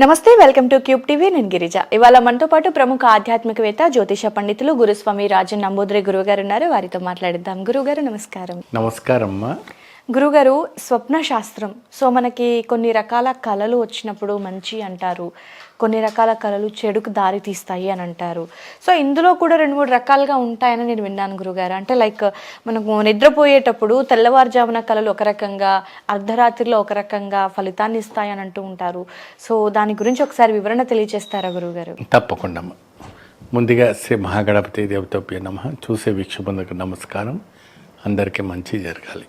నమస్తే welcome to cube TV. నేను గిరిజ. ఇవాళ మనతో పాటు ప్రముఖ ఆధ్యాత్మికవేత్త జ్యోతిష పండితులు గురుస్వామి రాజన్ నంబూద్రి గురువు గారు ఉన్నారు వారితో మాట్లాడిద్దాం. గురుగారు నమస్కారం. నమస్కారం గురుగారు స్వప్న శాస్త్రం సో మనకి కొన్ని రకాల కళలు వచ్చినప్పుడు మంచి అంటారు. కొన్ని రకాల కళలు చెడుకు దారి తీస్తాయి అని అంటారు. సో ఇందులో కూడా రెండు మూడు రకాలుగా ఉంటాయని నేను విన్నాను గురుగారు. అంటే లైక్ మనకు నిద్రపోయేటప్పుడు తెల్లవారుజామున కళలు ఒక రకంగా అర్ధరాత్రిలో ఒక రకంగా ఫలితాన్ని ఇస్తాయని అంటూ ఉంటారు. సో దాని గురించి ఒకసారి వివరణ తెలియజేస్తారా గురుగారు? తప్పకుండా. ముందుగా శ్రీ మహాగణపతి దేవతోప్య నమ. చూసే వీక్షబంధకు నమస్కారం. అందరికీ మంచి జరగాలి.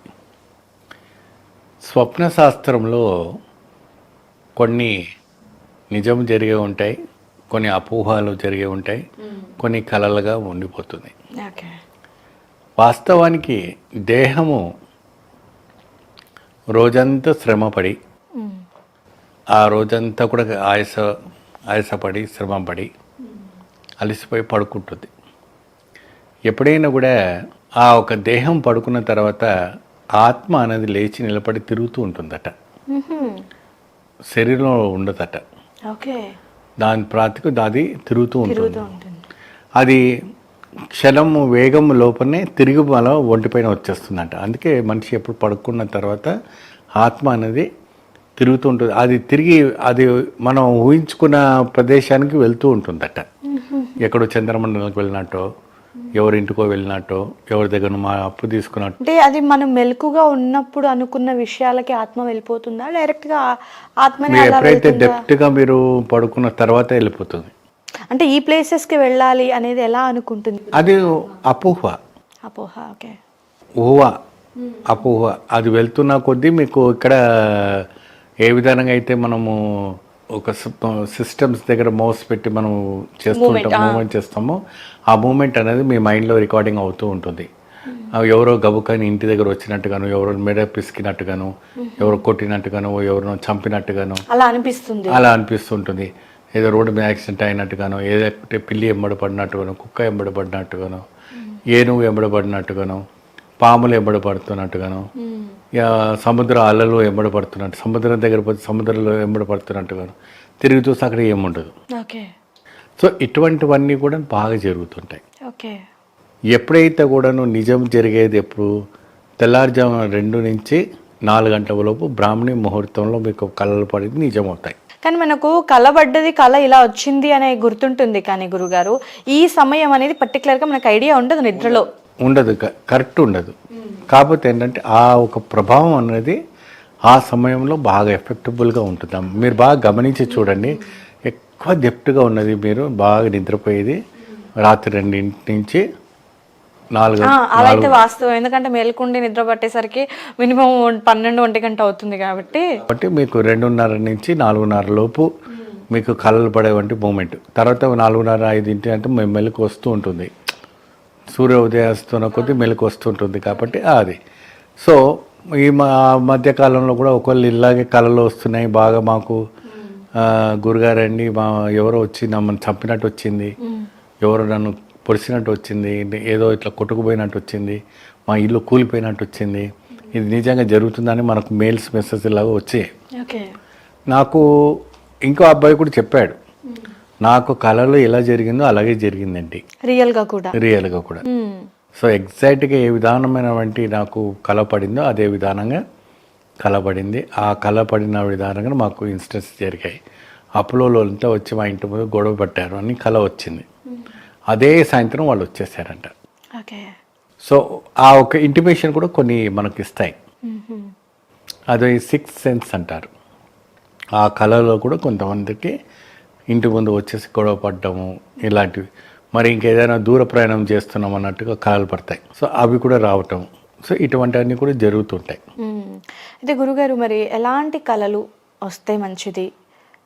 స్వప్న శాస్త్రంలో కొన్ని నిజం జరిగే ఉంటాయి కొన్ని అపోహలు జరిగే ఉంటాయి కొన్ని కలలుగా ఉండిపోతుంది. వాస్తవానికి దేహము రోజంతా శ్రమపడి ఆ రోజంతా కూడా ఆయాస ఆయాసపడి శ్రమపడి అలసిపోయి పడుకుంటుంది. ఎప్పుడైనా కూడా ఆ ఒక దేహం పడుకున్న తర్వాత ఆత్మ అనేది లేచి నిలబడి తిరుగుతూ ఉంటుందట. శరీరంలో ఉండదట. ఓకే. దాని ప్రాతికు అది తిరుగుతూ ఉంటుంది. అది క్షణము వేగం లోపలనే తిరిగి మన ఒంటిపైన వచ్చేస్తుందంట. అందుకే మనిషి ఎప్పుడు పడుకున్న తర్వాత ఆత్మ అనేది తిరుగుతూ ఉంటుంది. అది తిరిగి అది మనం ఊహించుకున్న ప్రదేశానికి వెళ్తూ ఉంటుందట. ఎక్కడో చంద్రమండలానికి వెళ్ళినట్టో ఎవరింటికో వెళ్ళినట్టో ఎవరి దగ్గర మా అప్పు తీసుకున్నట్టు. అంటే అది మనం మెలకుగా ఉన్నప్పుడు అనుకున్న విషయాలకి ఆత్మ వెళ్ళిపోతుందా? డైరెక్ట్గా ఆత్మని మీరు అలా ఎప్పుడైతే? డెప్త్గా మీరు పడుకున్న తర్వాత వెళ్ళిపోతుంది. అంటే ఈ ప్లేసెస్కి వెళ్ళాలి అనేది ఎలా అనుకుంటుంది? అది అపోహ. అపోహ ఓకే. ఊహ. అపోహ. అది వెళ్తున్న కొద్దీ మీకు ఇక్కడ ఏ విధంగా అయితే మనము ఒక సిస్టమ్స్ దగ్గర మౌస్ పెట్టి మనం చేస్తుంటాం మూమెంట్ చేస్తామో. ఆ మూమెంట్ అనేది మీ మైండ్లో రికార్డింగ్ అవుతూ ఉంటుంది. ఎవరో గబుకని ఇంటి దగ్గర వచ్చినట్టుగాను ఎవరో మెడ పిసికినట్టుగాను ఎవరో కొట్టినట్టుగాను ఎవరినో చంపినట్టుగాను. అలా అనిపిస్తుంది. అలా అనిపిస్తుంటుంది. ఏదో రోడ్డు మీద యాక్సిడెంట్ అయినట్టుగాను ఏదంటే పిల్లి ఎంబడపడినట్టుగాను కుక్క ఎంబడపడినట్టుగాను ఏనుగు ఎంబడపడినట్టుగాను పాములు ఎంబడపడుతున్నట్టుగాను సముద్ర అలలు ఎంబడపడుతున్నట్టు సముద్రం దగ్గర పోతే సముద్రంలో ఎంబడపడుతున్నట్టుగాను తిరిగి చూస్తే అక్కడ ఏముండదు. ఓకే. సో ఇటువంటివన్నీ కూడా బాగా జరుగుతుంటాయి. ఓకే. ఎప్పుడైతే కూడాను నిజం జరిగేది ఎప్పుడు తెల్లారుజామున రెండు నుంచి నాలుగు గంటల లోపు బ్రాహ్మణి ముహూర్తంలో మీకు కళలు పడేది నిజం అవుతాయి కానీ మనకు కళ పడ్డది కళ ఇలా వచ్చింది అనే గుర్తుంటుంది కానీ గురుగారు. ఈ సమయం అనేది పర్టికులర్గా మనకు ఐడియా ఉండదు నిద్రలో. ఉండదు కరెక్ట్ ఉండదు. కాకపోతే ఏంటంటే ఆ ఒక ప్రభావం అనేది ఆ సమయంలో బాగా ఎఫెక్టబుల్గా ఉంటుంది. మీరు బాగా గమనించి చూడండి. ఎక్కువ డెప్త్గా ఉన్నది మీరు బాగా నిద్రపోయేది రాత్రి రెండింటి నుంచి నాలుగు అలా అయితే వాస్తవం. ఎందుకంటే మేల్కుండి నిద్ర పట్టేసరికి మినిమం పన్నెండు ఒంటి గంట అవుతుంది కాబట్టి కాబట్టి మీకు రెండున్నర నుంచి నాలుగున్నర లోపు మీకు కళలు పడే వంటి మూమెంట్. తర్వాత నాలుగున్నర ఐదింటి అంటే మేము మెలకు వస్తూ ఉంటుంది. సూర్య ఉదయిస్తున్న కొద్దీ మెలకు వస్తుంటుంది కాబట్టి అది. సో ఈ మా మధ్యకాలంలో కూడా ఒకళ్ళు ఇలాగే కళలు వస్తున్నాయి. బాగా మాకు గురుగారండి మా ఎవరో వచ్చి నన్ను చంపినట్టు వచ్చింది. ఎవరో నన్ను పొడిచినట్టు వచ్చింది. ఏదో ఇట్లా కొట్టుకుపోయినట్టు వచ్చింది. మా ఇల్లు కూలిపోయినట్టు వచ్చింది. ఇది నిజంగా జరుగుతుందని మనకు మెయిల్స్ మెసేజ్ లాగా వచ్చాయి. నాకు ఇంకో అబ్బాయి కూడా చెప్పాడు. నాకు కళలో ఎలా జరిగిందో అలాగే జరిగిందండి. రియల్గా కూడా. రియల్గా కూడా. సో ఎగ్జాక్ట్గా ఏ విధానమైనటువంటి నాకు కళ పడిందో అదే విధానంగా కళ పడింది. ఆ కళ పడిన విధానంగా మాకు ఇన్సిడెంట్స్ జరిగాయి. అప్పులో అంతా వచ్చి మా ఇంటి ముందు గొడవ పట్టారు అని కళ వచ్చింది. అదే సాయంత్రం వాళ్ళు వచ్చేసారంట. ఓకే. సో ఆ ఒక ఇంటిమేషన్ కూడా కొన్ని మనకి ఇస్తాయి. అది సిక్స్ సెన్స్ అంటారు. ఆ కళలో కూడా కొంతమందికి ఇంటి ముందు వచ్చేసి గొడవ పడ్డము ఇలాంటివి. మరి ఇంకేదైనా దూర ప్రయాణం చేస్తున్నాం అన్నట్టుగా కళలు పడతాయి. సో అవి కూడా రావటం. సో ఇటువంటివన్నీ కూడా జరుగుతుంటాయి. అయితే గురుగారు మరి ఎలాంటి కళలు వస్తే మంచిది?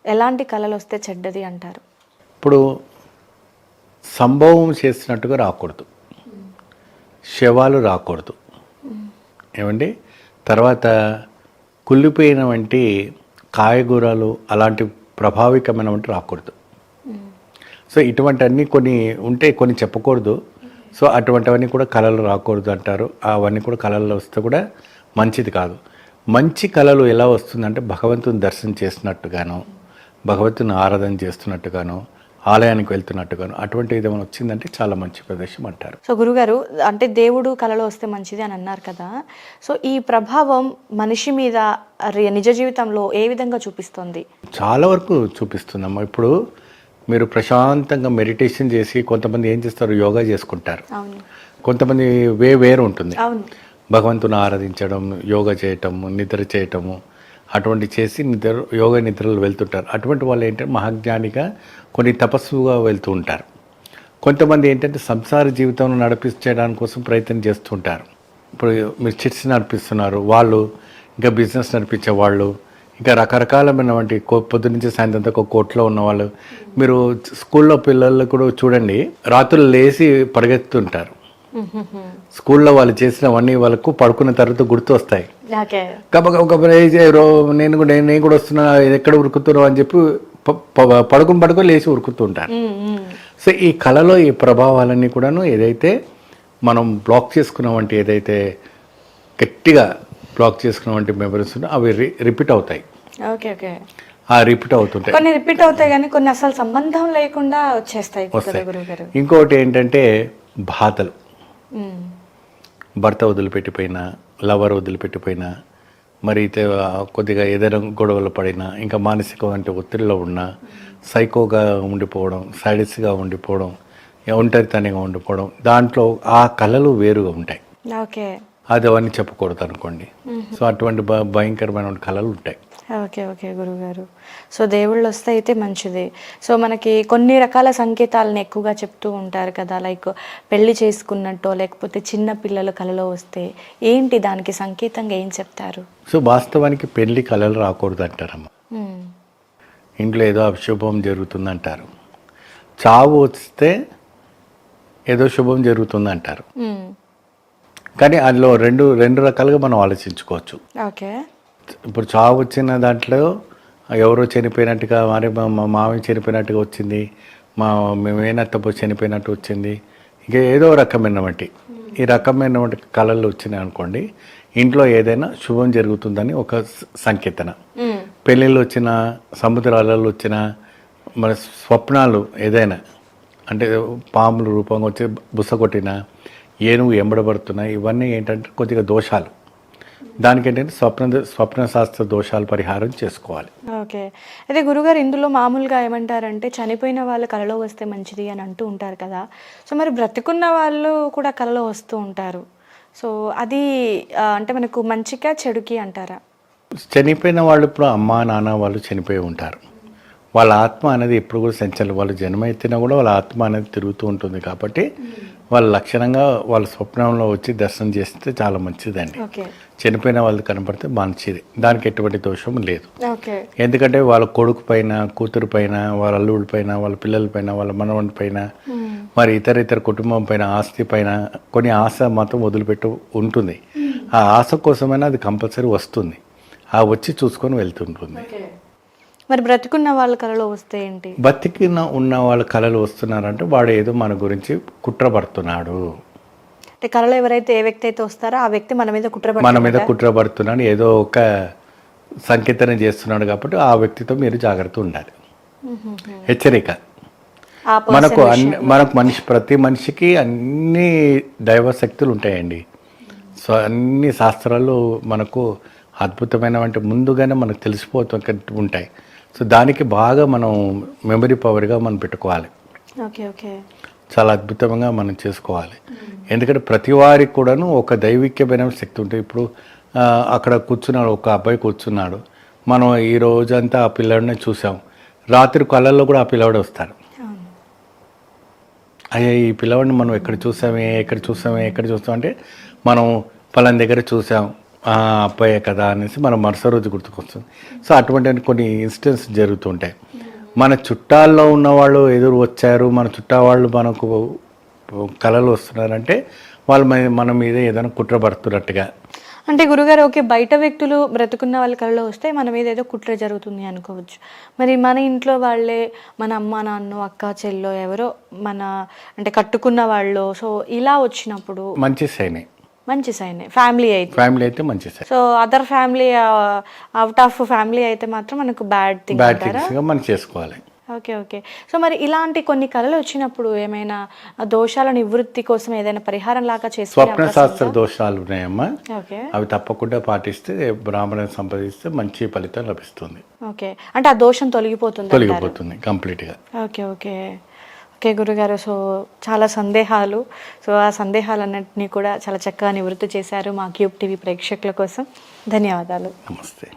ఎలాంటి కళలు వస్తే చెడ్డది అంటారు? ఇప్పుడు సంభవం చేసినట్టుగా రాకూడదు. శవాలు రాకూడదు. ఏమండి? తర్వాత కుళ్ళిపోయిన వంటి కాయగూరలు అలాంటి ప్రభావికమైన వంటి రాకూడదు. సో ఇటువంటివన్నీ కొన్ని ఉంటే కొన్ని చెప్పకూడదు. సో అటువంటివన్నీ కూడా కళలు రాకూడదు అంటారు. అవన్నీ కూడా కళల్లో వస్తే కూడా మంచిది కాదు. మంచి కళలు ఎలా వస్తుందంటే భగవంతుని దర్శనం చేసినట్టుగాను భగవంతుని ఆరాధన చేస్తున్నట్టుగాను ఆలయానికి వెళ్తున్నట్టుగాను అటువంటి ఏదైనా వచ్చిందంటే చాలా మంచి ప్రదేశం అంటారు. సో గురుగారు అంటే దేవుడు కలలో వస్తే మంచిది అని అన్నారు కదా. సో ఈ ప్రభావం మనిషి మీద నిజ జీవితంలో ఏ విధంగా చూపిస్తుంది? చాలా వరకు చూపిస్తుందమ్మా. ఇప్పుడు మీరు ప్రశాంతంగా మెడిటేషన్ చేసి కొంతమంది ఏం చేస్తారు? యోగా చేసుకుంటారు. కొంతమంది వే వేరు ఉంటుంది. భగవంతుని ఆరాధించడం యోగా చేయటము నిద్ర చేయటము అటువంటి చేసి నిద్ర యోగ నిద్రలు వెళ్తుంటారు. అటువంటి వాళ్ళు ఏంటంటే మహాజ్ఞానిగా కొన్ని తపస్సుగా వెళ్తూ ఉంటారు. కొంతమంది ఏంటంటే సంసార జీవితంలో నడిపించడానికి కోసం ప్రయత్నం చేస్తుంటారు. ఇప్పుడు మీరు చిట్స్ నడిపిస్తున్నారు వాళ్ళు ఇంకా బిజినెస్ నడిపించే వాళ్ళు ఇంకా రకరకాలమైనటువంటి కో- పొద్దు నుంచి సాయంత్రం దాకా ఒక కోట్లో ఉన్న వాళ్ళు మీరు స్కూల్లో పిల్లలు కూడా చూడండి రాత్రులు లేచి పరిగెత్తుంటారు స్కూల్లో వాళ్ళు చేసినవన్నీ వాళ్ళకు పడుకున్న తర్వాత గుర్తు వస్తాయి ఓకే. గబ గబ గబ లేచి, "రో, నేను కూడా నేను కూడా వస్తున్నా ఎక్కడ ఉరుకుతున్నావు అని చెప్పి పడుకుని పడుకొని లేచి ఉరుకుతూ ఉంటారు సో ఈ కళలో ఈ ప్రభావాలన్నీ కూడాను ఏదైతే మనం బ్లాక్ చేసుకున్నామంటే ఏదైతే గట్టిగా బ్లాక్ చేసుకున్నామంటే మెమరీస్ అవి రిపీట్ అవుతాయి. Okay okay. ఆ రిపీట్ అవుతుంటాయి. కొన్ని రిపీట్ అవుతాయి కానీ కొన్ని అసలు సంబంధం లేకుండా వచ్చేస్తాయి ఇంకొకటి ఏంటంటే బాధలు. భర్త వదిలిపెట్టిపోయినా లవర్ వదిలిపెట్టిపోయినా మరి కొద్దిగా ఏదైనా గొడవలు పడినా ఇంకా మానసికమైన ఒత్తిడిలో ఉన్నా సైకోగా ఉండిపోవడం సైడిస్గా ఉండిపోవడం ఒంటరితనంగా ఉండిపోవడం దాంట్లో ఆ కళలు వేరుగా ఉంటాయి. ఓకే. అది అవన్నీ చెప్పకూడదు అనుకోండి సో అటువంటి భయంకరమైన కళలు ఉంటాయి. ఓకే ఓకే గురుగారు. సో దేవుళ్ళు వస్తే అయితే మంచిది. సో మనకి కొన్ని రకాల సంకేతాలను ఎక్కువగా చెప్తూ ఉంటారు కదా లైక్ పెళ్ళి చేసుకున్నట్టో లేకపోతే చిన్న పిల్లలు కలలో వస్తే ఏంటి దానికి సంకేతంగా ఏం చెప్తారు? సో వాస్తవానికి పెళ్ళి కళలు రాకూడదు అంటారమ్మ. ఇంట్లో ఏదో అశుభం జరుగుతుందంటారు. చావు వస్తే ఏదో శుభం జరుగుతుంది అంటారు ఉమ్. కానీ అందులో రెండు రెండు రకాలుగా మనం ఆలోచించుకోవచ్చు. ఓకే. ఇప్పుడు చావు వచ్చిన దాంట్లో ఎవరో చనిపోయినట్టుగా మరి మా మా మామయ్య చనిపోయినట్టుగా వచ్చింది మా మేనత్తపో చనిపోయినట్టు వచ్చింది. ఇక ఏదో రకమైనటువంటి ఈ రకమైనటువంటి కళలు వచ్చినాయి అనుకోండి ఇంట్లో ఏదైనా శుభం జరుగుతుందని ఒక సంకేతన. పెళ్ళిళ్ళు వచ్చిన సముద్రాలలో వచ్చిన మన స్వప్నాలు ఏదైనా అంటే పాములు రూపంగా వచ్చి బుస కొట్టిన ఏనుగు ఎంబడబడుతున్నా ఇవన్నీ ఏంటంటే కొద్దిగా దోషాలు. దానికి ఏంటంటే స్వప్న స్వప్న శాస్త్ర దోషాలు పరిహారం చేసుకోవాలి. ఓకే. అయితే గురుగారు ఇందులో మామూలుగా ఏమంటారంటే చనిపోయిన వాళ్ళు కలలో వస్తే మంచిది అని అంటూ ఉంటారు కదా. సో మరి బ్రతికున్న వాళ్ళు కూడా కలలో వస్తూ ఉంటారు. సో అది అంటే మనకు మంచిగా చెడుకి అంటారా? చనిపోయిన వాళ్ళు ఇప్పుడు అమ్మ నాన్న వాళ్ళు చనిపోయి ఉంటారు. వాళ్ళ ఆత్మ అనేది ఎప్పుడు కూడా సంచలనం. వాళ్ళు జన్మ ఎత్తినా కూడా వాళ్ళ ఆత్మ అనేది తిరుగుతూ ఉంటుంది కాబట్టి వాళ్ళ లక్షణంగా వాళ్ళ స్వప్నంలో వచ్చి దర్శనం చేస్తే చాలా మంచిదండి. చనిపోయిన వాళ్ళు కనపడితే మంచిది దానికి ఎటువంటి దోషం లేదు. ఎందుకంటే వాళ్ళ కొడుకు పైన కూతురు పైన వాళ్ళ అల్లుడి పైన వాళ్ళ పిల్లల పైన వాళ్ళ మనవడి పైన మరి ఇతర ఇతర కుటుంబం పైన ఆస్తి పైన కొన్ని ఆశ మాత్రం వదిలిపెట్టు ఉంటుంది. ఆ ఆశ కోసమైనా అది కంపల్సరీ వస్తుంది. ఆ వచ్చి చూసుకొని వెళ్తుంటుంది. మరి బ్రతికున్న వాళ్ళ కలలో వస్తే ఏంటి? బతికిన ఉన్న వాళ్ళ కళలు వస్తున్నారంటే వాడు ఏదో మన గురించి కుట్రపడుతున్నాడు. అంటే కలలో ఎవరైతే ఏ వ్యక్తి అయితే వస్తారో ఆ వ్యక్తి మన మీద కుట్ర మన మీద కుట్రపడుతున్నాడు. ఏదో ఒక సంకేతన చేస్తున్నాడు కాబట్టి ఆ వ్యక్తితో మీరు జాగ్రత్త ఉండాలి. హెచ్చరిక. మనకు అన్ని మనకు మనిషి ప్రతి మనిషికి అన్ని దైవ శక్తులు ఉంటాయండి. సో అన్ని శాస్త్రాలు మనకు అద్భుతమైనవంటి ముందుగానే మనకు తెలిసిపోతూ ఉంటాయి. సో దానికి బాగా మనం మెమరీ పవర్గా మనం పెట్టుకోవాలి. ఓకే ఓకే చాలా అద్భుతంగా మనం చేసుకోవాలి. ఎందుకంటే ప్రతి వారికి కూడాను ఒక దైవిక్యమైన శక్తి ఉంటుంది. ఇప్పుడు అక్కడ కూర్చున్నాడు ఒక అబ్బాయి కూర్చున్నాడు. మనం ఈ రోజంతా ఆ పిల్లాడిని చూసాం. రాత్రి కళ్ళల్లో కూడా ఆ పిల్లవాడు వస్తాడు. అయ్యా ఈ పిల్లవాడిని మనం ఎక్కడ చూసామే ఎక్కడ చూసామే ఎక్కడ చూస్తాం అంటే మనం పలానా దగ్గర చూసాం. అబ్బాయే కదా అనేసి మనం మరుసటి రోజు గుర్తుకొస్తుంది. సో అటువంటి కొన్ని ఇన్సిడెంట్స్ జరుగుతుంటాయి. మన చుట్టాల్లో ఉన్న వాళ్ళు ఎదురు వచ్చారు మన చుట్టా వాళ్ళు మనకు కళలు వస్తున్నారంటే వాళ్ళు మన- మీద ఏదైనా కుట్రపడుతున్నట్టుగా అంటే గురుగారు ఓకే బయట వ్యక్తులు బ్రతుకున్న వాళ్ళ కళ్ళలో వస్తే మన మీద ఏదో కుట్ర జరుగుతుంది అనుకోవచ్చు. మరి మన ఇంట్లో వాళ్ళే మన అమ్మ నాన్న అక్క చెల్లో ఎవరో మన అంటే కట్టుకున్న వాళ్ళు సో ఇలా వచ్చినప్పుడు మంచి సైనే. మంచి సైన్ ఫ్యామిలీ అయితే. ఫ్యామిలీ అయితే మంచి sign so other family out of family అయితే మాత్రం మనకు బ్యాడ్ థింగ్ బ్యాడ్ థింగ్స్గా మనం చేసుకోవాలి. ఓకే ఓకే సో మరి ఇలాంటి కొన్ని కళలు వచ్చినప్పుడు ఏమైనా దోషాల నివృత్తి కోసం ఏదైనా పరిహారం లాగా చేసుకునే స్వప్న శాస్త్ర? దోషాలు ఉన్నాయమ్మా. ఓకే అవి తప్పకుండా పాటిస్తే బ్రాహ్మణ సంపాదిస్తే మంచి ఫలితం లభిస్తుంది. ఓకే అంటే ఆ దోషం తొలగిపోతుంది. తొలగిపోతుంది కంప్లీట్గా ఓకే ఓకే ఓకే గురుగారు. సో చాలా సందేహాలు. సో ఆ సందేహాలన్నింటినీ కూడా చాలా చక్కగా నివృత్తి చేశారు మా క్యూబ్ టీవీ ప్రేక్షకుల కోసం. ధన్యవాదాలు. నమస్తే.